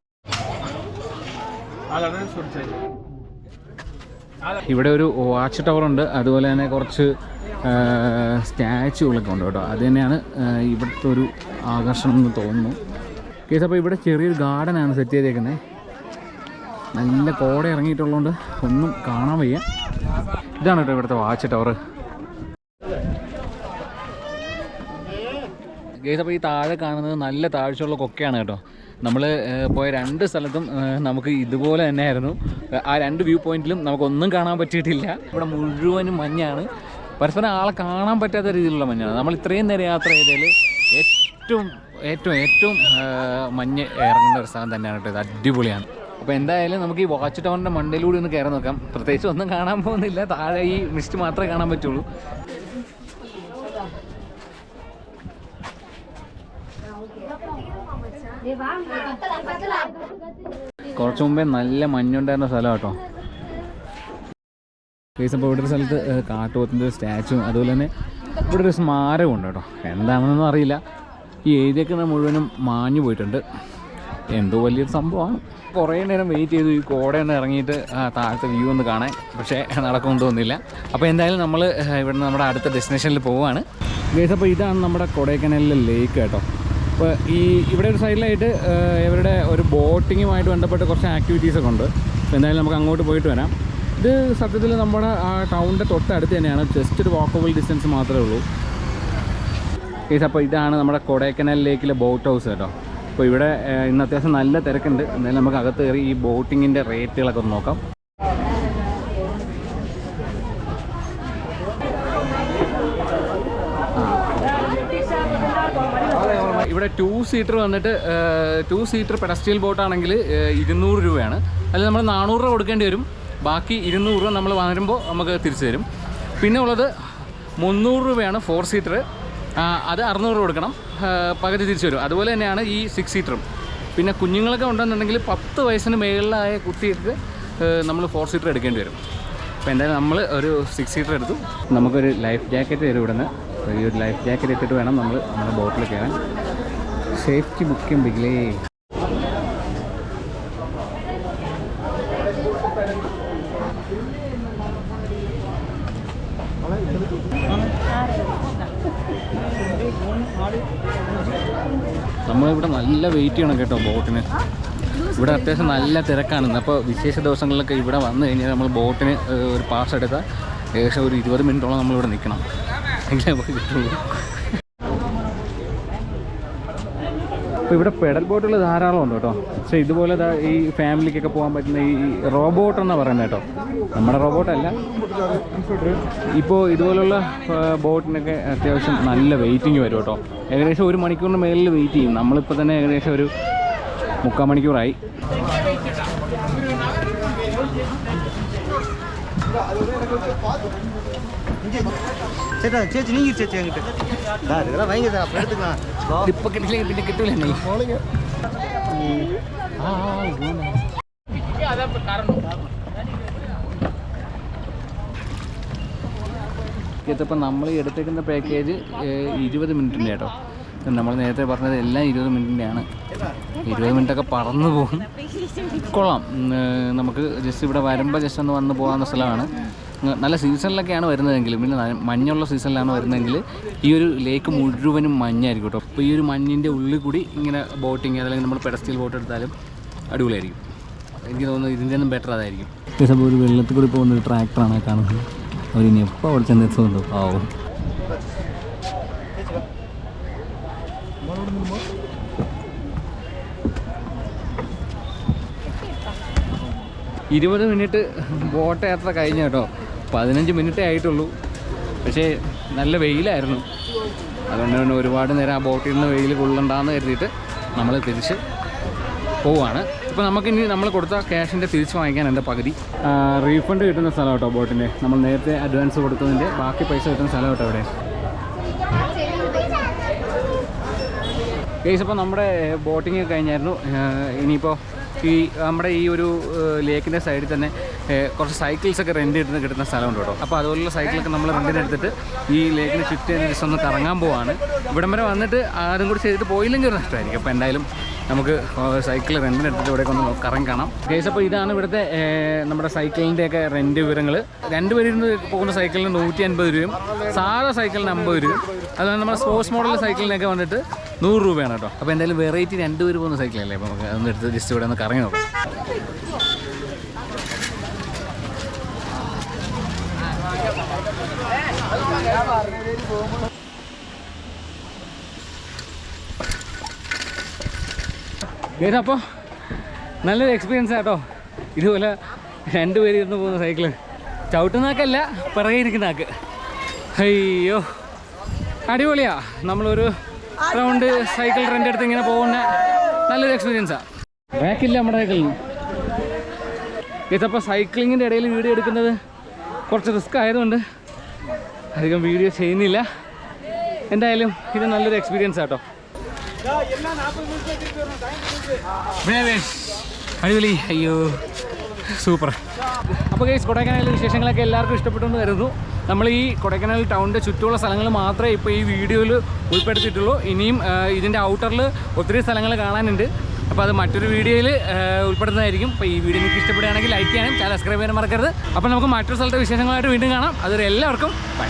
ഇവിടെ ഒരു വാച്ച് ടവർ ഉണ്ട്. അതുപോലെ തന്നെ കുറച്ച് സ്റ്റാച്ചുകളൊക്കെ ഉണ്ട് കേട്ടോ. അത് തന്നെയാണ് ഇവിടുത്തെ ഒരു ആകർഷണം എന്ന് തോന്നുന്നു. കേസ് അപ്പോൾ ഇവിടെ ചെറിയൊരു ഗാർഡനാണ് സെറ്റ് ചെയ്തേക്കുന്നത് നല്ല കോട ഇറങ്ങിയിട്ടുള്ളതുകൊണ്ട് ഒന്നും കാണാൻ വയ്യ. ഇതാണ് കേട്ടോ ഇവിടുത്തെ വാച്ച് ടവർ ഗേസ് അപ്പോൾ ഈ താഴെ കാണുന്നത് നല്ല താഴ്ചയുള്ള കൊക്കയാണ് കേട്ടോ. നമ്മൾ പോയ രണ്ട് സ്ഥലത്തും നമുക്ക് ഇതുപോലെ തന്നെയായിരുന്നു. ആ രണ്ട് വ്യൂ പോയിന്റിലും നമുക്കൊന്നും കാണാൻ പറ്റിയിട്ടില്ല. ഇവിടെ മുഴുവനും മഞ്ഞാണ്. പരസ്പരം ആളെ കാണാൻ പറ്റാത്ത രീതിയിലുള്ള മഞ്ഞാണ്. നമ്മൾ ഇത്രയും നേരം യാത്ര ചെയ്തതിൽ ഏറ്റവും ഏറ്റവും ഏറ്റവും മഞ്ഞ് ഇറങ്ങേണ്ട ഒരു സ്ഥലം തന്നെയാണ് കേട്ടോ ഇത്. അടിപൊളിയാണ്. അപ്പോൾ എന്തായാലും നമുക്ക് ഈ വാച്ച് ടവറിന്റെ മണ്ടയിലൂടെ ഒന്ന് കയറി നോക്കാം. പ്രത്യേകിച്ച് ഒന്നും കാണാൻ പോകുന്നില്ല. താഴെ ഈ മിസ്റ്റ് മാത്രമേ കാണാൻ പറ്റുള്ളൂ. കുറച്ച് മുമ്പേ നല്ല മഞ്ഞുണ്ടായിരുന്ന സ്ഥലം കേട്ടോ കേസ് അപ്പോൾ ഇവിടെ ഒരു സ്ഥലത്ത് കാട്ടുപോത്തിന്റെ ഒരു സ്റ്റാച്ചുവും അതുപോലെ തന്നെ ഇവിടെ ഒരു സ്മാരകം ഉണ്ട് കേട്ടോ. എന്താണെന്നൊന്നും അറിയില്ല. ഈ ഏരിയൊക്കെ മുഴുവനും മാഞ്ഞു പോയിട്ടുണ്ട്. എന്തോ വലിയൊരു സംഭവമാണ്. കുറേ നേരം വെയിറ്റ് ചെയ്തു ഈ കോടയൊന്ന് ഇറങ്ങിയിട്ട് താഴത്തെ വ്യൂ ഒന്ന് കാണാൻ. പക്ഷേ നടക്കുമെന്ന് തോന്നില്ല അപ്പോൾ എന്തായാലും നമ്മൾ ഇവിടെ നമ്മുടെ അടുത്ത ഡെസ്റ്റിനേഷനിൽ പോവുകയാണ് ഗേസ് അപ്പോൾ ഇതാണ് നമ്മുടെ കൊടൈക്കനാലിലെ ലേക്ക് കേട്ടോ. അപ്പോൾ ഈ ഇവിടെ ഒരു സൈഡിലായിട്ട് ഇവരുടെ ഒരു ബോട്ടിങ്ങുമായിട്ട് ബന്ധപ്പെട്ട് കുറച്ച് ആക്ടിവിറ്റീസൊക്കെ ഉണ്ട്. എന്തായാലും നമുക്ക് അങ്ങോട്ട് പോയിട്ട് വരാം. ഇത് സത്യത്തിൽ നമ്മുടെ ആ ടൗണിന്റെ തൊട്ടടുത്ത് തന്നെയാണ്. ജസ്റ്റ് ഒരു വാക്കബിൾ ഡിസ്റ്റൻസ് മാത്രമേ ഉള്ളൂ. കേസ് അപ്പോൾ ഇതാണ് നമ്മുടെ കൊടൈക്കനാൽ ലേക്കിലെ ബോട്ട് ഹൗസ് കേട്ടോ. അപ്പോൾ ഇവിടെ ഇന്ന് അത്യാവശ്യം നല്ല തിരക്കുണ്ട്. എന്തായാലും നമുക്ക് അകത്ത് കയറി ഈ ബോട്ടിങ്ങിന്റെ റേറ്റുകളൊക്കെ ഒന്ന് നോക്കാം. ഇവിടെ ടു സീറ്റർ വന്നിട്ട് ടു സീറ്റർ പെഡസ്റ്റിയൽ ബോട്ടാണെങ്കിൽ ഇരുന്നൂറ് രൂപയാണ്. അതിൽ നമ്മൾ നാനൂറ് രൂപ കൊടുക്കേണ്ടി വരും. ബാക്കി ഇരുന്നൂറ് രൂപ നമ്മൾ വരുമ്പോൾ നമുക്ക് തിരിച്ചു തരും. പിന്നെ ഉള്ളത് മുന്നൂറ് രൂപയാണ് ഫോർ സീറ്റർ അത് അറുന്നൂറ് രൂപ കൊടുക്കണം. പകുതി തിരിച്ചു വരും അതുപോലെ തന്നെയാണ് ഈ സിക്സ് സീറ്ററും പിന്നെ കുഞ്ഞുങ്ങളൊക്കെ ഉണ്ടെന്നുണ്ടെങ്കിൽ പത്ത് വയസ്സിന് മേളിലായ കുട്ടികൾക്ക് നമ്മൾ ഫോർ സീറ്റർ എടുക്കേണ്ടി വരും. അപ്പോൾ എന്തായാലും നമ്മൾ ഒരു സിക്സ് സീറ്റർ എടുത്തു. നമുക്കൊരു ലൈഫ് ജാക്കറ്റ് തരും ഇവിടുന്ന്. ഈ ഒരു ലൈഫ് ജാക്കറ്റ് ഇട്ടിട്ട് വേണം നമ്മൾ നമ്മുടെ ബോട്ടിൽ കയറാൻ. സേഫ്റ്റി മുഖ്യം വിഗ്ലേ നമ്മളിവിടെ നല്ല വെയിറ്റ് ചെയ്യണം കേട്ടോ ബോട്ടിന്. ഇവിടെ അത്യാവശ്യം നല്ല തിരക്കാണ്. അപ്പോൾ വിശേഷ ദിവസങ്ങളിലൊക്കെ ഇവിടെ വന്നു കഴിഞ്ഞാൽ നമ്മൾ ബോട്ടിന് ഒരു പാസ് എടുത്താൽ ഏകദേശം ഒരു ഇരുപത് മിനിറ്റോളം നമ്മളിവിടെ നിൽക്കണം. എങ്കിലേ നമുക്ക് കിട്ടുള്ളൂ. അപ്പോൾ ഇവിടെ പെഡൽ ബോട്ടുകൾ ധാരാളം ഉണ്ട് കേട്ടോ. പക്ഷേ ഇതുപോലെ ഈ ഫാമിലിക്കൊക്കെ പോകാൻ പറ്റുന്ന ഈ റോബോട്ട് എന്നാണ് പറയുന്നത് കേട്ടോ. നമ്മുടെ റോബോട്ടല്ല ഇപ്പോൾ ഇതുപോലുള്ള ബോട്ടിനൊക്കെ അത്യാവശ്യം നല്ല വെയിറ്റിംഗ് വരും കേട്ടോ. ഏകദേശം ഒരു മണിക്കൂറിന് മേളിൽ വെയിറ്റ് ചെയ്യും. നമ്മളിപ്പോൾ തന്നെ ഏകദേശം ഒരു മുക്കാൽ മണിക്കൂറായി. ചേട്ടാ ചേച്ചി നീ ചേച്ചി അങ്ങോട്ട്. இதெல்லாம் ഇതിപ്പോൾ നമ്മൾ എടുത്തേക്കുന്ന പാക്കേജ് ഇരുപത് മിനിറ്റിന്റെ കേട്ടോ. നമ്മൾ നേരത്തെ പറഞ്ഞത് എല്ലാം ഇരുപത് മിനിറ്റിന്റെയാണ് ഇരുപത് മിനിറ്റൊക്കെ പറന്നു പോകും. കൊള്ളാം. നമുക്ക് ജസ്റ്റ് ഇവിടെ വരുമ്പോൾ ജസ്റ്റ് ഒന്ന് വന്ന് പോകാവുന്ന സ്ഥലമാണ്. നല്ല സീസണിലൊക്കെയാണ് വരുന്നതെങ്കിൽ പിന്നെ മഞ്ഞുള്ള സീസണിലാണ് വരുന്നതെങ്കിൽ ഈ ഒരു ലേക്ക് മുഴുവനും മഞ്ഞായിരിക്കും കേട്ടോ. അപ്പോൾ ഈ ഒരു മഞ്ഞിന്റെ ഉള്ളിൽ കൂടി ഇങ്ങനെ ബോട്ടിങ് അതല്ലെങ്കിൽ നമ്മൾ പെഡസ്റ്റീൽ ബോട്ട് എടുത്താലും അടിപൊളിയായിരിക്കും. എനിക്ക് തോന്നുന്നു ഇതിന്റെ ഒന്നും ബെറ്റർ അതായിരിക്കും. ഒരു വെള്ളത്തിൽ കൂടി പോകുന്ന ഒരു ട്രാക്ടറാണ് കാണുന്നത്. അവരിനി എപ്പോൾ അവിടെ ചെന്നെത്തുന്നുണ്ടോ ആവും ഇരുപത് മിനിറ്റ് ബോട്ട് യാത്ര കഴിഞ്ഞ കേട്ടോ. പതിനഞ്ച് മിനിറ്റേ ആയിട്ടുള്ളൂ. പക്ഷേ നല്ല വെയിലായിരുന്നു. അതുകൊണ്ട് തന്നെ ഒരുപാട് നേരം ആ ബോട്ടിൽ നിന്ന് വെയിൽ കൊള്ളണ്ടെന്ന് കരുതിയിട്ട് നമ്മൾ തിരിച്ച് പോവാണ്. ഇപ്പോൾ നമുക്കിനി നമ്മൾ കൊടുത്ത ക്യാഷിന്റെ തിരിച്ച് വാങ്ങിക്കാൻ എന്റെ പകുതി? റീഫണ്ട് കിട്ടുന്ന സ്ഥലം കേട്ടോ ബോട്ടിന്റെ നമ്മൾ നേരത്തെ അഡ്വാൻസ് കൊടുത്തതിന്റെ ബാക്കി പൈസ കിട്ടുന്ന സ്ഥലം കേട്ടോ ഇവിടെ. കേസ് അപ്പോൾ നമ്മുടെ ബോട്ടിങ് കഴിഞ്ഞായിരുന്നു. ഇനിയിപ്പോൾ ഈ നമ്മുടെ ഈ ഒരു ലേക്കിന്റെ സൈഡിൽ തന്നെ കുറച്ച് സൈക്കിൾസ് ഒക്കെ റെന്റ് എടുത്ത് കിട്ടുന്ന സ്ഥലമുണ്ട് കേട്ടോ. അപ്പോൾ അതുപോലുള്ള സൈക്കിളൊക്കെ നമ്മൾ റെന്റിന് എടുത്തിട്ട് ഈ ലേക്കിന് ഷിഫ്റ്റ് ചുറ്റി ജസ്റ്റ് ഒന്ന് കറങ്ങാൻ പോവാണ്. ഇവിടം വരെ വന്നിട്ട് ആരും കൂടി ചെയ്തിട്ട് പോയില്ലെങ്കിൽ ഒരു നഷ്ടമായിരിക്കും. അപ്പോൾ എന്തായാലും നമുക്ക് സൈക്കിൾ റെന്റിന് എടുത്തിട്ട് ഇവിടെ ഒന്ന് കറങ്ങി കാണാം. കേസ് അപ്പോൾ ഇതാണ് ഇവിടുത്തെ നമ്മുടെ സൈക്കിളിന്റെയൊക്കെ റെന്റ് വിവരങ്ങൾ രണ്ട് പേരിന്ന് പോകുന്ന സൈക്കിളിന് നൂറ്റി അൻപത് രൂപയും സാധാ സൈക്കിളിന് അമ്പത് രൂപയും. അതുപോലെ നമ്മുടെ സ്പോർട്സ് മോഡൽ സൈക്കിളിനൊക്കെ വന്നിട്ട് നൂറ് രൂപയാണ് കേട്ടോ. അപ്പോൾ എന്തായാലും വെറൈറ്റി രണ്ട് പേര് പോകുന്ന സൈക്കിളല്ലേ അപ്പോൾ നമുക്ക് അതൊന്ന് എടുത്ത് ജസ്റ്റ് ഇവിടെ ഒന്ന് കറങ്ങി നോക്കാം. അപ്പോൾ നല്ലൊരു എക്സ്പീരിയൻസ് ആട്ടോ ഇതുപോലെ രണ്ടുപേര് ഇരുന്ന് പോകുന്ന സൈക്കിൾ ചവിട്ടുന്നാക്കല്ല പിറകെ ഇരിക്കുന്നാക്ക് അയ്യോ. അടിപൊളിയാ. നമ്മളൊരു റൗണ്ട് സൈക്കിൾ റെന്റ് എടുത്ത് ഇങ്ങനെ പോകുന്ന നല്ലൊരു എക്സ്പീരിയൻസാണ് ബാക്കില്ല നമ്മുടെ സൈക്കിളിന് ഇതപ്പോൾ ഇടയിൽ വീഡിയോ എടുക്കുന്നത് കുറച്ച് റിസ്ക് ആയതുകൊണ്ട് അധികം വീഡിയോ ചെയ്യുന്നില്ല. എന്തായാലും ഇത് നല്ലൊരു എക്സ്പീരിയൻസ് ആട്ടോ. അടിപൊളി. അയ്യോ സൂപ്പർ അപ്പോൾ കേസ് കൊടൈക്കനാലിലെ വിശേഷങ്ങളൊക്കെ എല്ലാവർക്കും ഇഷ്ടപ്പെട്ടു എന്ന് കരുതുന്നു. നമ്മൾ ഈ കൊടൈക്കനാൽ ടൗണിന്റെ ചുറ്റുമുള്ള സ്ഥലങ്ങൾ മാത്രമേ ഇപ്പോൾ ഈ വീഡിയോയിൽ ഉൾപ്പെടുത്തിയിട്ടുള്ളൂ. ഇനിയും ഇതിന്റെ ഔട്ടറിൽ ഒത്തിരി സ്ഥലങ്ങൾ കാണാനുണ്ട്. അപ്പോൾ അത് മറ്റൊരു വീഡിയോയിൽ ഉൾപ്പെടുന്നതായിരിക്കും അപ്പോൾ ഈ വീഡിയോ നിങ്ങൾക്ക് ഇഷ്ടപ്പെടുകയാണെങ്കിൽ ലൈക്ക് ചെയ്യാനും ചാനൽ സബ്സ്ക്രൈബ് ചെയ്യാനും മറക്കരുത്. അപ്പോൾ നമുക്ക് മറ്റൊരു സ്ഥലത്തെ വിശേഷങ്ങളായിട്ട് വീണ്ടും കാണാം. അതൊരു എല്ലാവർക്കും ബൈ.